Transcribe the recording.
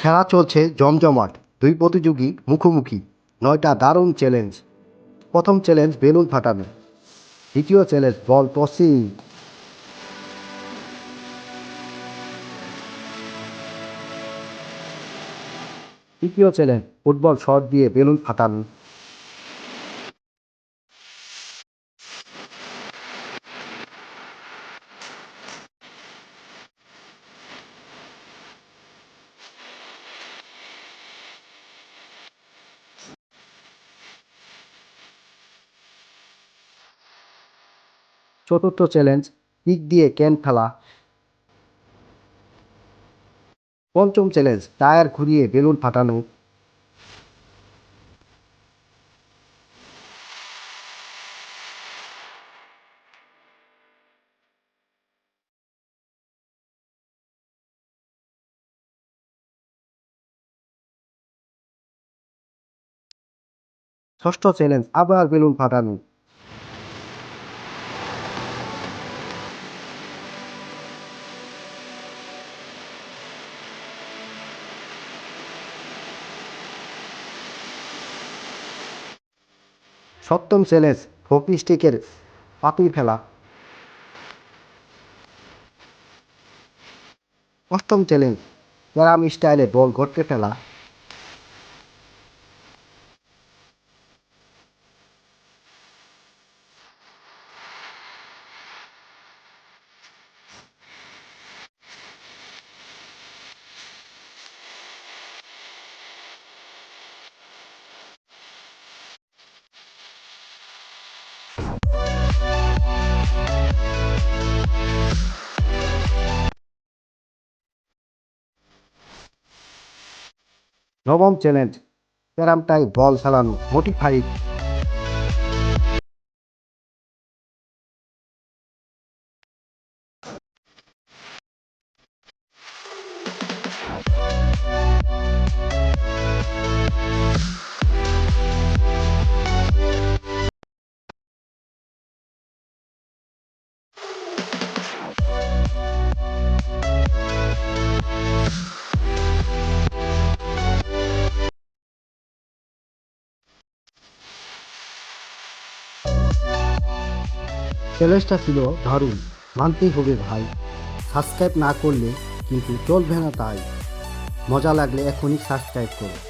খেলা চলছে জমজমাট, দুই প্রতিযোগী মুখোমুখি, নয়টা দারুণ চ্যালেঞ্জ প্রথম চ্যালেঞ্জ বেলুন ফাটানো, দ্বিতীয় চ্যালেঞ্জ বল টসিং তৃতীয় চ্যালেঞ্জ ফুটবল শট দিয়ে বেলুন ফাটানো। চতুর্থ চ্যালেঞ্জ পিক দিয়ে ক্যান ফেলা পঞ্চম চ্যালেঞ্জ, টায়ার ঘুরিয়ে বেলুন ফাটানো। ষষ্ঠ চ্যালেঞ্জ, আবার বেলুন ফাটানো। সপ্তম চ্যালেঞ্জ হকি স্টিকের পাতুই ফেলা। অষ্টম চ্যালেঞ্জ ক্যারাম স্টাইলে বল গড়তে ফেলা। নবম চ্যালেঞ্জ ক্যারামটাই বল চালানো মোটিফাইড চ্যালেঞ্জটা ছিল দারুণ, মানতেই হবে ভাই। সাবস্ক্রাইব না করলে কিন্তু চলবে না তাই। মজা লাগলে এখনই সাবস্ক্রাইব করো।